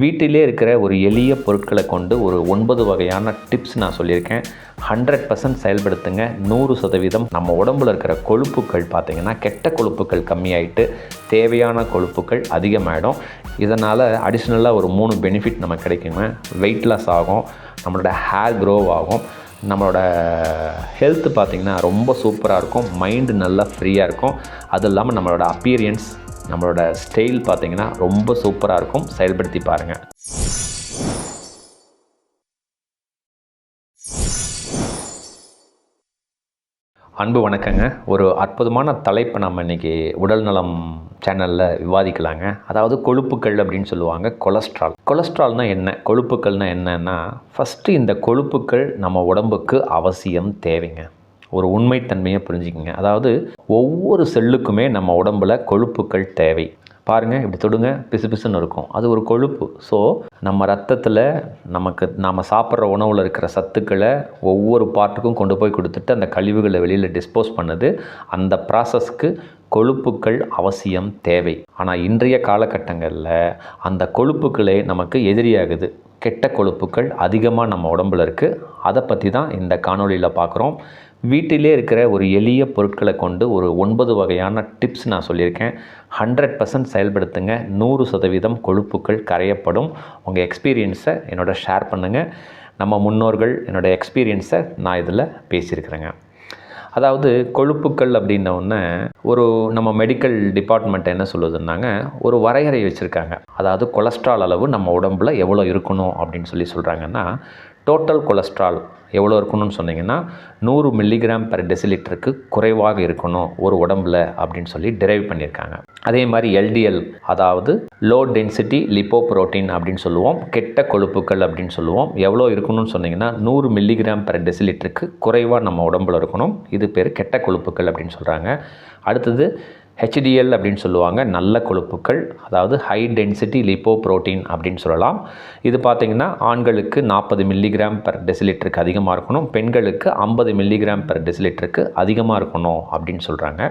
வீட்டிலே இருக்கிற ஒரு எளிய பொருட்களை கொண்டு ஒரு ஒன்பது வகையான டிப்ஸ் நான் சொல்லியிருக்கேன். ஹண்ட்ரட் பர்சன்ட் செயல்படுத்துங்க. நூறு சதவீதம் நம்ம உடம்புல இருக்கிற கொழுப்புக்கள் பார்த்திங்கன்னா கெட்ட கொழுப்புக்கள் கம்மியாயிட்டு தேவையான கொழுப்புக்கள் அதிகமாகிடும் இதனால் அடிஷ்னலாக ஒரு மூணு பெனிஃபிட் நமக்கு கிடைக்குங்க. வெயிட் லாஸ் ஆகும். நம்மளோட ஹேர் க்ரோ ஆகும். நம்மளோட ஹெல்த் பார்த்திங்கன்னா ரொம்ப சூப்பராக இருக்கும். மைண்டு நல்லா ஃப்ரீயாக இருக்கும். அது இல்லாமல் நம்மளோட அப்பியரன்ஸ் நம்மளோட ஸ்டைல் பார்த்திங்கன்னா ரொம்ப சூப்பராக இருக்கும். செயல்படுத்தி பாருங்கள் அன்பு வணக்கங்க. ஒரு அற்புதமான தலைப்பை நம்ம இன்றைக்கி உடல்நலம் சேனலில் விவாதிக்கலாங்க. அதாவது கொழுப்புக்கள் அப்படின்னு சொல்லுவாங்க கொலஸ்ட்ரால் கொலஸ்ட்ரால்னால் என்ன? கொழுப்புக்கள்னால் என்னென்னா ஃபஸ்ட்டு இந்த கொழுப்புக்கள் நம்ம உடம்புக்கு அவசியம் தேவைங்க. ஒரு உண்மைத்தன்மையை புரிஞ்சுக்கங்க. அதாவது ஒவ்வொரு செல்லுக்குமே நம்ம உடம்புல கொழுப்புக்கள் தேவை. பாருங்கள் இப்படி தொடுங்க பிசு பிசுன்னு இருக்கும். அது ஒரு கொழுப்பு. ஸோ நம்ம ரத்தத்தில் நமக்கு நாம் சாப்பிட்ற உணவில் இருக்கிற சத்துக்களை ஒவ்வொரு பார்ட்டுக்கும் கொண்டு போய் கொடுத்துட்டு அந்த கழிவுகளை வெளியில் டிஸ்போஸ் பண்ணுது அந்த ப்ராசஸ்க்கு கொழுப்புக்கள் அவசியம் தேவை. ஆனால் இன்றைய காலகட்டங்களில் அந்த கொழுப்புக்களே நமக்கு எதிரியாகுது. கெட்ட கொழுப்புக்கள் அதிகமாக நம்ம உடம்புல இருக்குது அதை பற்றி தான் இந்த காணொலியில் பார்க்குறோம் வீட்டிலே இருக்கிற ஒரு எளிய பொருட்களை கொண்டு ஒரு ஒன்பது வகையான டிப்ஸ் நான் சொல்லியிருக்கேன். ஹண்ட்ரட் பர்சன்ட் செயல்படுத்துங்க. நூறு சதவீதம் கொழுப்புக்கள் கரையப்படும். உங்கள் எக்ஸ்பீரியன்ஸை என்னோட ஷேர் பண்ணுங்கள் நம்ம முன்னோர்கள் என்னோடய எக்ஸ்பீரியன்ஸை நான் இதில் பேசியிருக்கிறேங்க. அதாவது கொழுப்புக்கள் அப்படின்னோடனே ஒரு நம்ம மெடிக்கல் டிபார்ட்மெண்ட் என்ன சொல்லுதுன்னாங்க ஒரு வரையறை வச்சுருக்காங்க. அதாவது கொலஸ்ட்ரால் அளவு நம்ம உடம்புல எவ்வளோ இருக்கணும் அப்படின்னு சொல்லி சொல்கிறாங்கன்னா டோட்டல் கொலஸ்ட்ரால் எவ்வளோ இருக்கணும்னு சொன்னீங்கன்னா நூறு மில்லிகிராம் பெர் டெசிலிட்டருக்கு குறைவாக இருக்கணும் ஒரு உடம்புல அப்படின்னு சொல்லி டிரைவ் பண்ணியிருக்காங்க. அதே மாதிரி எல்டிஎல் அதாவது லோ டென்சிட்டி லிப்போப்ரோட்டீன் அப்படின்னு சொல்லுவோம் கெட்ட கொழுப்புக்கள் அப்படின்னு சொல்லுவோம் எவ்வளோ இருக்கணும்னு சொன்னிங்கன்னா நூறு மில்லிகிராம் பெர் டெசிலிட்டருக்கு குறைவாக நம்ம உடம்புல இருக்கணும். இது பேர் கெட்ட கொழுப்புக்கள் அப்படின்னு சொல்கிறாங்க அடுத்தது ஹெச்டிஎல் அப்படின்னு சொல்லுவாங்க நல்ல கொழுப்புக்கள் அதாவது ஹை டென்சிட்டி லிப்போ ப்ரோட்டீன் அப்படின்னு சொல்லலாம். இது பார்த்திங்கன்னா ஆண்களுக்கு நாற்பது மில்லிகிராம் பெர் டெசிலிட்டருக்கு அதிகமாக இருக்கணும் பெண்களுக்கு ஐம்பது மில்லிகிராம் பெர் டெசிலிட்டருக்கு அதிகமாக இருக்கணும் அப்படின்னு சொல்கிறாங்க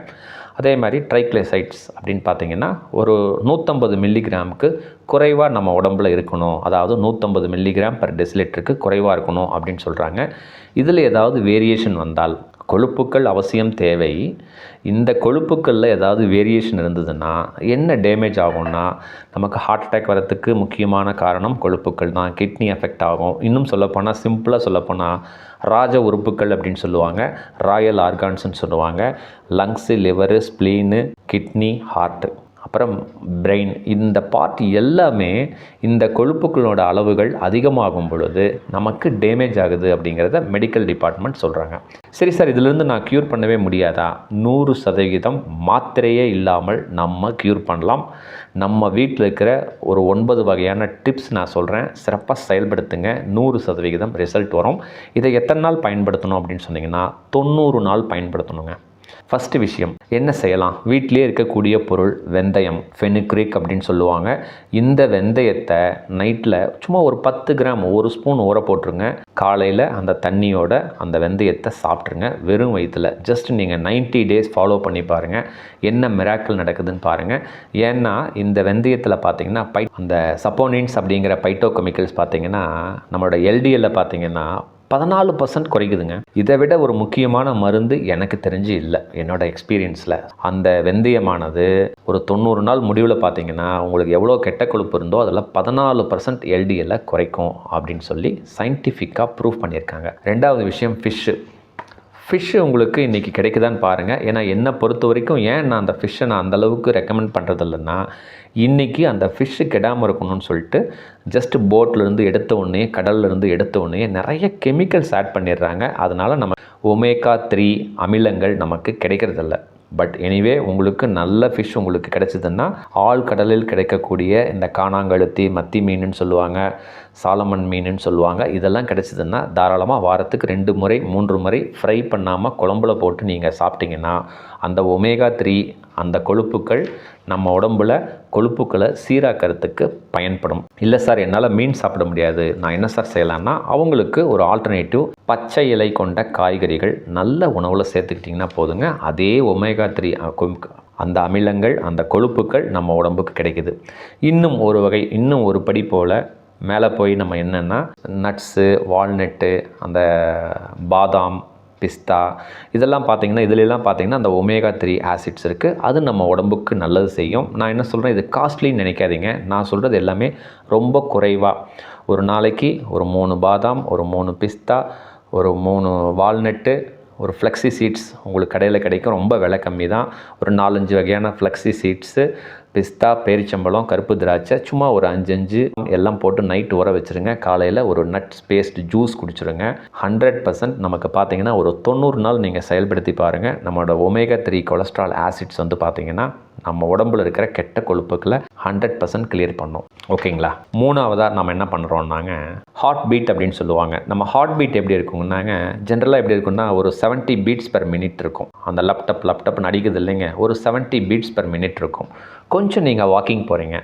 அதே மாதிரி ட்ரைக்ளைசைட்ஸ் அப்படின்னு பார்த்தீங்கன்னா ஒரு நூற்றம்பது மில்லிகிராமுக்கு குறைவாக நம்ம உடம்புல இருக்கணும் அதாவது நூற்றம்பது மில்லிகிராம் பர் டெசிலிட்டருக்கு குறைவாக இருக்கணும் அப்படின்னு சொல்கிறாங்க இதில் ஏதாவது வேரியேஷன் வந்தால் கொழுப்புக்கள் அவசியம் தேவை. இந்த கொழுப்புக்களில் ஏதாவது வேரியேஷன் இருந்ததுன்னா என்ன டேமேஜ் ஆகும்னா நமக்கு ஹார்ட் அட்டாக் வரத்துக்கு முக்கியமான காரணம் கொழுப்புக்கள் தான். கிட்னி எஃபெக்ட் ஆகும். இன்னும் சொல்லப்போனால் சிம்பிளாக சொல்லப்போனால் ராஜ உறுப்புகள் அப்படின்னு சொல்லுவாங்க. ராயல் ஆர்கான்ஸ்னு சொல்லுவாங்க. Lungs liver spleen kidney heart அப்புறம் பிரெயின் இந்த பார்ட் எல்லாமே இந்த கொழுப்புகளோட அளவுகள் அதிகமாகும் பொழுது நமக்கு டேமேஜ் ஆகுது அப்படிங்கிறத மெடிக்கல் டிபார்ட்மெண்ட் சொல்கிறாங்க சரி சார் இதிலிருந்து நான் க்யூர் பண்ணவே முடியாதா? நூறு சதவீதம் மாத்திரையே இல்லாமல் நம்ம க்யூர் பண்ணலாம். நம்ம வீட்டில் இருக்கிற ஒரு ஒன்பது வகையான டிப்ஸ் நான் சொல்கிறேன் சிறப்பாக செயல்படுத்துங்க. நூறு சதவிகிதம் ரிசல்ட் வரும். இதை எத்தனை நாள் பயன்படுத்தணும் அப்படின்னு சொன்னிங்கன்னா தொண்ணூறு நாள் பயன்படுத்தணுங்க. ஃபஸ்ட்டு விஷயம் என்ன செய்யலாம்? வீட்டிலே இருக்கக்கூடிய பொருள் வெந்தயம் ஃபெனுக்ரிக் அப்படின்னு சொல்லுவாங்க. இந்த வெந்தயத்தை நைட்டில் சும்மா ஒரு பத்து கிராம் ஒரு ஸ்பூன் ஊற போட்டுருங்க. காலையில் அந்த தண்ணியோட அந்த வெந்தயத்தை சாப்பிட்ருங்க வெறும் வயிற்றில் ஜஸ்ட் நீங்கள் நைன்ட்டி டேஸ் ஃபாலோ பண்ணி பாருங்கள் என்ன மிராக்கிள் நடக்குதுன்னு பாருங்கள் ஏன்னா இந்த வெந்தயத்தில் பார்த்தீங்கன்னா பை அந்த சப்போனின்ஸ் அப்படிங்கிற பைட்டோ கெமிக்கல்ஸ் பார்த்தீங்கன்னா நம்மளோட எல்டிஎல்ல பார்த்தீங்கன்னா பதினாலு பர்சன்ட் குறைக்குதுங்க. இதை விட ஒரு முக்கியமான மருந்து எனக்கு தெரிஞ்சு இல்லை. என்னோட எக்ஸ்பீரியன்ஸில் அந்த வெந்தயமானது ஒரு தொண்ணூறு நாள் முடிவில் பார்த்தீங்கன்னா உங்களுக்கு எவ்வளோ கெட்ட கொழுப்பு இருந்தோ அதில் பதினாலு பர்சன்ட் எல்டிஎல்ல குறைக்கும் அப்படின்னு சொல்லி சயின்டிஃபிக்காக ப்ரூவ் பண்ணியிருக்காங்க. ரெண்டாவது விஷயம் ஃபிஷ்ஷு ஃபிஷ்ஷு உங்களுக்கு இன்றைக்கி கிடைக்குதான்னு பாருங்கள் ஏன்னா என்னை பொறுத்த வரைக்கும் ஏன் நான் அந்த ஃபிஷ்ஷை நான் அந்தளவுக்கு ரெக்கமெண்ட் பண்ணுறதில்லன்னா இன்றைக்கி அந்த ஃபிஷ்ஷு கெடாமல் இருக்கணும்னு சொல்லிட்டு ஜஸ்ட் போட்லேருந்து எடுத்த உடனே கடல்லேருந்து எடுத்த உடனே நிறைய கெமிக்கல்ஸ் ஆட் பண்ணிடுறாங்க. அதனால் நம்ம ஒமேகா த்ரீ அமிலங்கள் நமக்கு கிடைக்கிறதில்ல. பட் எனிவே உங்களுக்கு நல்ல ஃபிஷ் உங்களுக்கு கிடைச்சதுன்னா ஆள் கடலில் கிடைக்கக்கூடிய இந்த காணாங்கழுத்தி மத்தி மீனுன்னு சொல்லுவாங்க சாலமன் மீனுன்னு சொல்லுவாங்க இதெல்லாம் கிடைச்சதுன்னா தாராளமாக வாரத்துக்கு ரெண்டு முறை மூன்று முறை ஃப்ரை பண்ணாமல் குழம்புல போட்டு நீங்கள் சாப்பிட்டீங்கன்னா அந்த ஒமேகா த்ரீ அந்த கொழுப்புக்கள் நம்ம உடம்பில் கொழுப்புக்களை சீராக்கிறதுக்கு பயன்படும். இல்லை சார் என்னால் மீன் சாப்பிட முடியாது. நான் என்ன சார் செய்யலாம்னா அவங்களுக்கு ஒரு ஆல்டர்னேட்டிவ் பச்சை இலை கொண்ட காய்கறிகள் நல்ல உணவில் சேர்த்துக்கிட்டிங்கன்னா போதுங்க. அதே ஒமேகா த்ரீ அந்த அமிலங்கள் அந்த கொழுப்புக்கள் நம்ம உடம்புக்கு கிடைக்குது. இன்னும் ஒரு வகை இன்னும் ஒரு படி போல் மேலே போய் நம்ம என்னென்னா நட்ஸு வால்நட்டு அந்த பாதாம் பிஸ்தா இதெல்லாம் பார்த்திங்கன்னா இதுலெல்லாம் பார்த்தீங்கன்னா அந்த ஒமேகா த்ரீ ஆசிட்ஸ் இருக்குது அது நம்ம உடம்புக்கு நல்லது செய்யும். நான் என்ன சொல்கிறேன் இது காஸ்ட்லின்னு நினைக்காதீங்க. நான் சொல்கிறது எல்லாமே ரொம்ப குறைவாக ஒரு நாளைக்கு ஒரு மூணு பாதாம் ஒரு மூணு பிஸ்தா ஒரு மூணு வால்நட்டு ஒரு ஃப்ளெக்ஸி சீட்ஸ் உங்களுக்கு கடையில் கிடைக்கும். ரொம்ப விலை கம்மி தான் ஒரு நாலஞ்சு வகையான ஃப்ளெக்ஸி சீட்ஸு பிஸ்தா பேரிச்சம்பழம் கருப்பு திராட்சை சும்மா ஒரு அஞ்சு எல்லாம் போட்டு நைட் ஊற வச்சுருங்க. காலையில் ஒரு நட்ஸ் பேஸ்ட் ஜூஸ் குடிச்சிருங்க. ஹண்ட்ரட் பர்சன்ட் நமக்கு பார்த்தீங்கன்னா ஒரு தொண்ணூறு நாள் நீங்கள் செயல்படுத்தி பாருங்கள் நம்மளோட ஒமேகா த்ரீ கொலஸ்ட்ரால் ஆசிட்ஸ் வந்து பார்த்தீங்கன்னா நம்ம உடம்புல இருக்கிற கெட்ட கொழுப்புக்களை ஹண்ட்ரட் பர்சன்ட் கிளியர் பண்ணும். ஓகேங்களா மூணாவதாக நம்ம என்ன பண்ணுறோம்னாங்க ஹார்ட் பீட் அப்படின்னு சொல்லுவாங்க. நம்ம ஹார்ட் பீட் எப்படி இருக்குங்கனாங்க ஜென்ரலாக எப்படி இருக்குன்னா ஒரு 70 பீட்ஸ் பெர் மினிட் இருக்கும். அந்த லேப்டாப் லேப்டாப் நடிக்குது இல்லைங்க. ஒரு 70 பீட்ஸ் பெர் மினிட் இருக்கும். கொஞ்சம் நீங்கள் வாக்கிங் போகிறீங்க.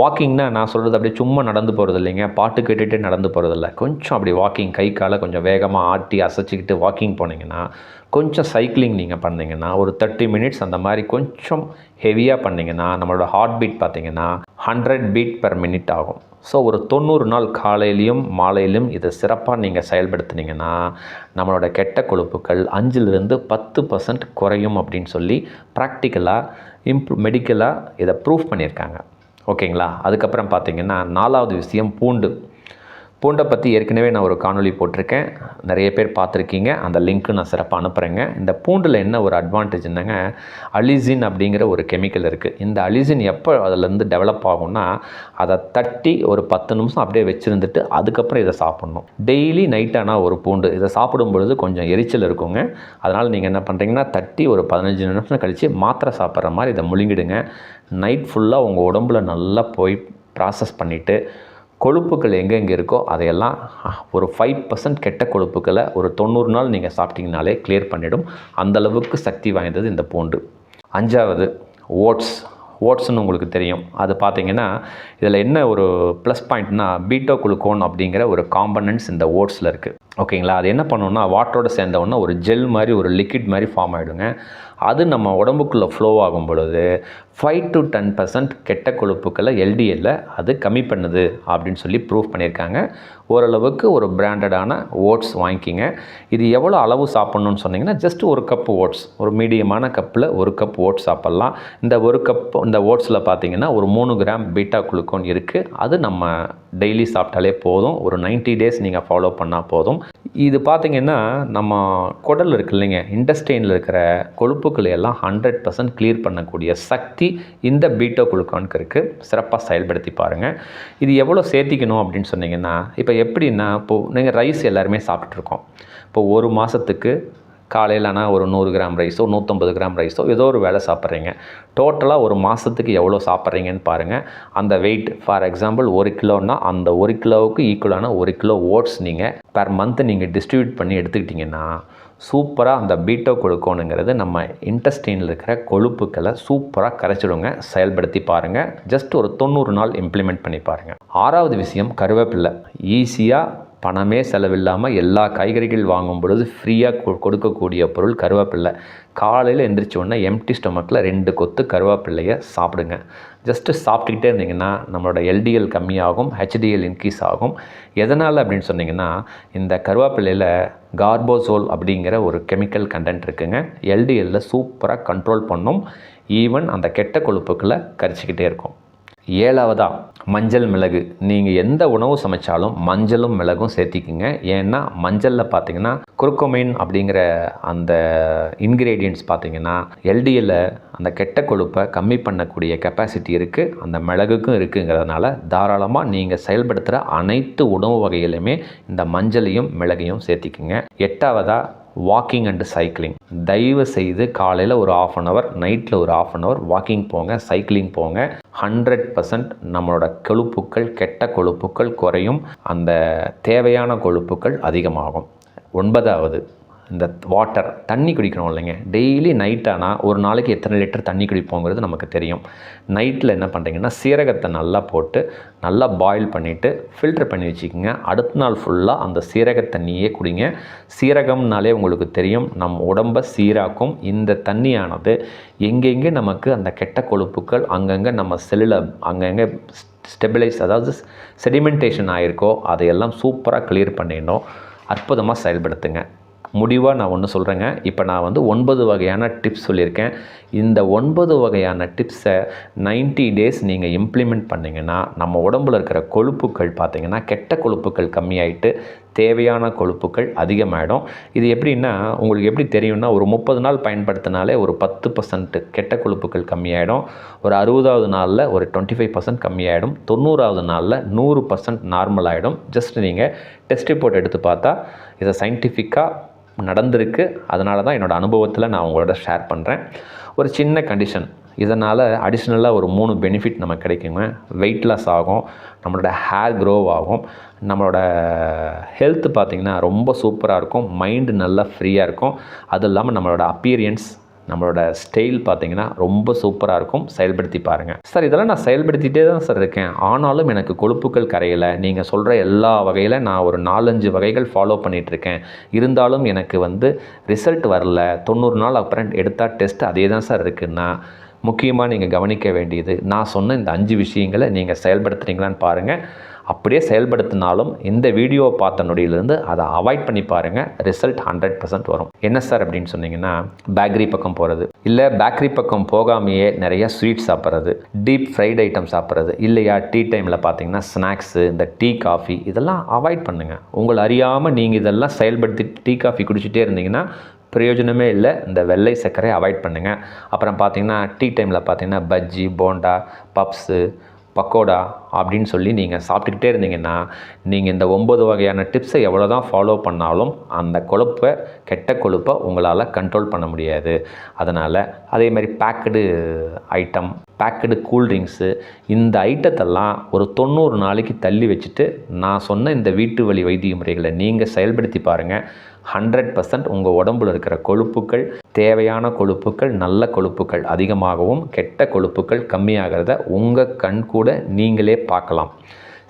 வாக்கிங்னா நான் சொல்கிறது அப்படியே சும்மா நடந்து போகிறது இல்லைங்க. பாட்டு கேட்டுகிட்டே நடந்து போகிறதில்ல கொஞ்சம் அப்படி வாக்கிங் கை காலை கொஞ்சம் வேகமாக ஆட்டி அசைச்சிக்கிட்டு வாக்கிங் போனீங்கன்னா கொஞ்சம் சைக்கிளிங் நீங்கள் பண்ணிங்கன்னா ஒரு தேர்ட்டி மினிட்ஸ் அந்த மாதிரி கொஞ்சம் ஹெவியாக பண்ணிங்கன்னா நம்மளோட ஹார்ட் பீட் பார்த்தீங்கன்னா ஹண்ட்ரட் பீட் பெர் மினிட் ஆகும். ஸோ ஒரு தொண்ணூறு நாள் காலையிலையும் மாலையிலும் இதை சிறப்பாக நீங்கள் செயல்படுத்துனீங்கன்னா நம்மளோட கெட்ட கொழுப்புக்கள் அஞ்சுலேருந்து பத்து பர்சன்ட் குறையும் அப்படின்னு சொல்லி ப்ராக்டிக்கலாக இம்ப்ரூ மெடிக்கலாக இதை ப்ரூஃப் பண்ணியிருக்காங்க. ஓகேங்களா அதுக்கப்புறம் பார்த்தீங்கன்னா நாலாவது விஷயம் பூண்டு. பூண்டை பற்றி ஏற்கனவே நான் ஒரு காணொலி போட்டிருக்கேன். நிறைய பேர் பார்த்துருக்கீங்க. அந்த லிங்க்கு நான் சிறப்பாக அனுப்புகிறேங்க இந்த பூண்டில் என்ன ஒரு அட்வான்டேஜ் என்னங்க? அலிசின் அப்படிங்கிற ஒரு கெமிக்கல் இருக்குது இந்த அலிசின் எப்போ அதிலேருந்து டெவலப் ஆகும்னா அதை தட்டி ஒரு பத்து நிமிஷம் அப்படியே வச்சுருந்துட்டு அதுக்கப்புறம் இதை சாப்பிட்ணும். டெய்லி நைட் ஆனால் ஒரு பூண்டு. இதை சாப்பிடும் பொழுது கொஞ்சம் எரிச்சல் இருக்குங்க. அதனால் நீங்கள் என்ன பண்ணுறீங்கன்னா தட்டி ஒரு பதினஞ்சு நிமிஷம் கழித்து மாத்திரை சாப்பிட்ற மாதிரி இதை முழுங்கிடுங்க. நைட் ஃபுல்லாக உங்கள் உடம்புல நல்லா போய் ப்ராசஸ் பண்ணிவிட்டு கொழுப்புகள் எங்கெங்கே இருக்கோ அதையெல்லாம் ஒரு ஃபைவ் பர்சன்ட் கெட்ட கொழுப்புக்களை ஒரு தொண்ணூறு நாள் நீங்கள் சாப்பிட்டீங்கனாலே கிளியர் பண்ணிடும். அந்தளவுக்கு சக்தி வாய்ந்தது இந்த பூண்டு. அஞ்சாவது ஓட்ஸ். ஓட்ஸ்னு உங்களுக்கு தெரியும். அது பார்த்தீங்கன்னா இதில் என்ன ஒரு ப்ளஸ் பாயிண்ட்னா பீட்டோ குளுக்கோன் அப்படிங்கிற ஒரு காம்பனன்ட்ஸ் இந்த ஓட்ஸில் இருக்குது ஓகேங்களா? அது என்ன பண்ணுன்னா வாட்டரோட சேர்ந்தவொடனே ஒரு ஜெல் மாதிரி ஒரு லிக்விட் மாதிரி ஃபார்ம் ஆகிடுங்க அது நம்ம உடம்புக்குள்ளே ஃப்ளோ ஆகும் பொழுது ஃபைவ் டு டென் பர்சன்ட் கெட்ட கொழுப்புக்களை எல்டிஎல்ல அது கம்மி பண்ணுது அப்படின்னு சொல்லி ப்ரூவ் பண்ணியிருக்காங்க. ஓரளவுக்கு ஒரு பிராண்டடான ஓட்ஸ் வாங்கிக்கிங்க. இது எவ்வளோ அளவு சாப்பிட்ணுன்னு சொன்னீங்கன்னா ஜஸ்ட் ஒரு கப் ஓட்ஸ். ஒரு மீடியமான கப்பில் ஒரு கப் ஓட்ஸ் சாப்பிட்லாம். இந்த ஒரு கப் இந்த ஓட்ஸில் பார்த்தீங்கன்னா ஒரு மூணு கிராம் பீட்டா குளுக்கோன் இருக்குது அது நம்ம டெய்லி சாப்பிட்டாலே போதும். ஒரு 90 டேஸ் நீங்கள் ஃபாலோ பண்ணால் போதும். இது பார்த்திங்கன்னா நம்ம குடல் இருக்கு இல்லைங்க இண்டஸ்ட்ரெயினில் இருக்கிற கொழுப்புக்களை எல்லாம் ஹண்ட்ரட் பர்சன்ட் கிளியர் பண்ணக்கூடிய சக்தி இந்த பீட்டோ குளுக்கானுக்கு இருக்குது சிறப்பாக செயல்படுத்தி பாருங்கள் இது எவ்வளோ சேர்த்திக்கணும் அப்படின்னு சொன்னீங்கன்னா இப்போ எப்படின்னா இப்போது நீங்கள் ரைஸ் எல்லாருமே சாப்பிட்ருக்கோம் இப்போ ஒரு மாதத்துக்கு காலையிலனா ஒரு நூறு கிராம் ரைஸோ நூற்றம்பது கிராம் ரைஸோ ஏதோ ஒரு வேலை சாப்பிட்றீங்க. டோட்டலாக ஒரு மாதத்துக்கு எவ்வளோ சாப்பிட்றீங்கன்னு பாருங்கள் அந்த வெயிட் ஃபார் எக்ஸாம்பிள் ஒரு கிலோன்னா அந்த ஒரு கிலோவுக்கு ஈக்குவலான ஒரு கிலோ ஓட்ஸ் நீங்கள் பர் மந்த் நீங்கள் டிஸ்ட்ரிபியூட் பண்ணி எடுத்துக்கிட்டிங்கன்னா சூப்பராக அந்த பீட்டோ கொடுக்கணுங்கிறது நம்ம இன்டஸ்டைனில் இருக்கிற கொழுப்புக்களை சூப்பராக கரைச்சிடுங்க. செயல்படுத்தி பாருங்கள் ஜஸ்ட் ஒரு தொண்ணூறு நாள் இம்ப்ளிமெண்ட் பண்ணி பாருங்கள் ஆறாவது விஷயம் கருவேப்பில்லை ஈஸியாக பணமே செலவில்லாமல் எல்லா காய்கறிகள் வாங்கும் பொழுது ஃப்ரீயாக கொடுக்கக்கூடிய பொருள் கருவேப்பில்லை. காலையில் எந்திரிச்ச உடனே எம்டி ஸ்டொமக்கில் ரெண்டு கொத்து கருவேப்பிள்ளையை சாப்பிடுங்க. ஜஸ்ட்டு சாப்பிட்டுக்கிட்டே இருந்தீங்கன்னா நம்மளோட எல்டிஎல் கம்மியாகும் ஹெச்டிஎல் இன்க்ரீஸ் ஆகும். எதனால் அப்படின்னு சொன்னீங்கன்னா இந்த கருவேப்பிள்ளையில் கார்போசோல் அப்படிங்கிற ஒரு கெமிக்கல் கண்டென்ட் இருக்குங்க. எல்டிஎல்ல சூப்பராக கண்ட்ரோல் பண்ணும். ஈவன் அந்த கெட்ட கொழுப்புக்களை கரிச்சிக்கிட்டே இருக்கும். ஏழாவதாக மஞ்சள் மிளகு. நீங்கள் எந்த உணவு சமைச்சாலும் மஞ்சளும் மிளகும் சேர்த்திக்கிங்க. ஏன்னா மஞ்சளில் பார்த்தீங்கன்னா குறுக்கோமைன் அப்படிங்கிற அந்த இன்க்ரீடியன்ட்ஸ் பார்த்தீங்கன்னா எல்டிஎல்ல அந்த கெட்ட கொழுப்பை கம்மி பண்ணக்கூடிய கெப்பாசிட்டி இருக்குது அந்த மிளகுக்கும் இருக்குங்கிறதுனால தாராளமாக நீங்கள் செயல்படுத்துகிற அனைத்து உணவு வகையிலுமே இந்த மஞ்சளையும் மிளகையும் சேர்த்திக்குங்க. எட்டாவதாக வாக்கிங் அண்டு சைக்கிளிங் தயவு செய்து காலையில் ஒரு ஆஃப் அன் ஹவர் நைட்டில் ஒரு ஆஃப் அன் ஹவர் வாக்கிங் போங்க சைக்கிளிங் போங்க. ஹண்ட்ரட் பர்சன்ட் நம்மளோட கொழுப்புக்கள் கெட்ட கொழுப்புக்கள் குறையும். அந்த தேவையான கொழுப்புக்கள் அதிகமாகும். ஒன்பதாவது இந்த வாட்டர் தண்ணி குடிக்கணும் இல்லைங்க. டெய்லி நைட் ஆனால் ஒரு நாளைக்கு எத்தனை லிட்டர் தண்ணி குடிப்போங்கிறது நமக்கு தெரியும். நைட்டில் என்ன பண்ணுறீங்கன்னா சீரகத்தை நல்லா போட்டு நல்லா பாயில் பண்ணிவிட்டு ஃபில்டர் பண்ணி வச்சுக்கோங்க. அடுத்த நாள் ஃபுல்லாக அந்த சீரக தண்ணியே குடிங்க. சீரகம்னாலே உங்களுக்கு தெரியும் நம் உடம்பை சீராக்கும். இந்த தண்ணியானது எங்கெங்கே நமக்கு அந்த கெட்ட கொழுப்புக்கள் அங்கங்கே நம்ம செல்லில் அங்கங்கே ஸ்டெபிலைஸ் அதாவது செடிமெண்டேஷன் ஆகிருக்கோ அதையெல்லாம் சூப்பராக கிளியர் பண்ணிடணும். அற்புதமாக செயல்படுத்துங்க. முடிவாக நான் ஒன்று சொல்கிறேங்க இப்போ நான் வந்து ஒன்பது வகையான டிப்ஸ் சொல்லியிருக்கேன். இந்த ஒன்பது வகையான டிப்ஸை 90 டேஸ் நீங்கள் இம்ப்ளிமெண்ட் பண்ணிங்கன்னா நம்ம உடம்புல இருக்கிற கொழுப்புக்கள் பார்த்தீங்கன்னா கெட்ட கொழுப்புக்கள் கம்மியாயிட்டு தேவையான கொழுப்புக்கள் அதிகமாகிடும் இது எப்படின்னா உங்களுக்கு எப்படி தெரியும்னா ஒரு முப்பது நாள் பயன்படுத்தினாலே ஒரு பத்து பர்சன்ட் கெட்ட கொழுப்புக்கள் கம்மியாயிடும். ஒரு அறுபதாவது நாளில் ஒரு டுவெண்ட்டி ஃபைவ் பர்சன்ட் கம்மியாயிடும். தொண்ணூறாவது நாளில் நூறு பர்சன்ட் நார்மல் ஆகிடும் ஜஸ்ட் நீங்கள் டெஸ்ட் ரிப்போர்ட் எடுத்து பார்த்தா இதை சயின்டிஃபிக்காக நடந்திருக்கு. அதனால தான் என்னோடய அனுபவத்தில் நான் உங்களோட ஷேர் பண்ணுறேன் ஒரு சின்ன கண்டிஷன் இதனால் அடிஷ்னலாக ஒரு மூணு பெனிஃபிட் நமக்கு கிடைக்குங்க. வெயிட் லாஸ் ஆகும். நம்மளோட ஹேர் க்ரோ ஆகும். நம்மளோட ஹெல்த் பார்த்திங்கன்னா ரொம்ப சூப்பராக இருக்கும். மைண்டு நல்லா ஃப்ரீயாக இருக்கும். அது இல்லாமல் நம்மளோட அப்பீரியன்ஸ் நம்மளோட ஸ்டைல் பார்த்தீங்கன்னா ரொம்ப சூப்பராக இருக்கும். செயல்படுத்தி பாருங்கள் சார் இதெல்லாம் நான் செயல்படுத்திட்டே தான் சார் இருக்கேன். ஆனாலும் எனக்கு கொழுப்புக்கள் கரையலை. நீங்கள் சொல்கிற எல்லா வகையில் நான் ஒரு நாலஞ்சு வகைகள் ஃபாலோ பண்ணிகிட்ருக்கேன் இருந்தாலும் எனக்கு வந்து ரிசல்ட் வரல. தொண்ணூறு நாள் அப்புறம் எடுத்தால் டெஸ்ட் அதே தான் சார் இருக்குன்னா முக்கியமாக நீங்கள் கவனிக்க வேண்டியது நான் சொன்ன இந்த அஞ்சு விஷயங்களை நீங்கள் செயல்படுத்துகிறீங்களான்னு பாருங்கள் அப்படியே செயல்படுத்தினாலும் இந்த வீடியோவை பார்த்த நொடியிலேருந்து அதை அவாய்ட் பண்ணி பாருங்கள் ரிசல்ட் ஹண்ட்ரட் பர்சன்ட் வரும். என்ன சார் அப்படின்னு சொன்னீங்கன்னா பேக்கரி பக்கம் போகிறது இல்லை பேக்கரி பக்கம் போகாமையே நிறைய ஸ்வீட் சாப்பிட்றது டீப் ஃப்ரைட் ஐட்டம் சாப்பிட்றது இல்லையா? டீ டைமில் பார்த்தீங்கன்னா ஸ்நாக்ஸு இந்த டீ காஃபி இதெல்லாம் அவாய்ட் பண்ணுங்கள் உங்களை அறியாமல் நீங்கள் இதெல்லாம் செயல்படுத்தி டீ காஃபி குடிச்சிட்டே இருந்தீங்கன்னா பிரயோஜனமே இல்லை. இந்த வெள்ளை சர்க்கரையை அவாய்ட் பண்ணுங்கள் அப்புறம் பார்த்தீங்கன்னா டீ டைமில் பார்த்தீங்கன்னா பஜ்ஜி போண்டா பப்ஸு பக்கோடா அப்படின்னு சொல்லி நீங்கள் சாப்பிட்டுக்கிட்டே இருந்தீங்கன்னா நீங்கள் இந்த ஒம்பது வகையான டிப்ஸை எவ்வளோ தான் ஃபாலோ பண்ணாலும் அந்த கொழுப்பை கெட்ட கொழுப்பை உங்களால் கண்ட்ரோல் பண்ண முடியாது. அதனால் அதே மாதிரி பேக்கடு ஐட்டம் பேக்கடு கூல்ட்ரிங்க்ஸு இந்த ஐட்டத்தெல்லாம் ஒரு தொண்ணூறு நாளைக்கு தள்ளி வச்சுட்டு நான் சொன்ன இந்த வீட்டு வழி வைத்திய முறைகளை நீங்கள் செயல்படுத்தி பாருங்கள் ஹண்ட்ரட் பர்சன்ட் உங்கள் உடம்புல இருக்கிற கொழுப்புக்கள் தேவையான கொழுப்புக்கள் நல்ல கொழுப்புக்கள் அதிகமாகவும் கெட்ட கொழுப்புக்கள் கம்மியாகிறத உங்கள் கண் கூட நீங்களே பார்க்கலாம்.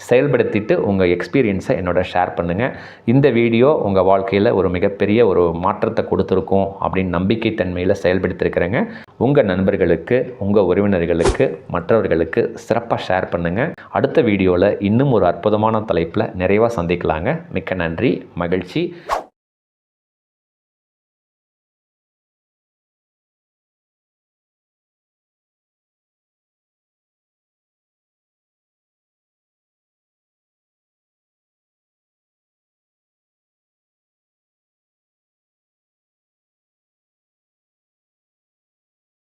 செயல்படுத்திட்டு உங்கள் எக்ஸ்பீரியன்ஸை என்னோட ஷேர் பண்ணுங்கள் இந்த வீடியோ உங்கள் வாழ்க்கையில் ஒரு மிகப்பெரிய ஒரு மாற்றத்தை கொடுத்துருக்கோம் அப்படின்னு நம்பிக்கை தன்மையில் செயல்படுத்திருக்கிறேங்க. உங்கள் நண்பர்களுக்கு உங்கள் உறவினர்களுக்கு மற்றவர்களுக்கு சிறப்பாக ஷேர் பண்ணுங்கள் அடுத்த வீடியோவில் இன்னும் ஒரு அற்புதமான தலைப்பில் நிறைவாக சந்திக்கலாங்க. மிக்க நன்றி மகிழ்ச்சி.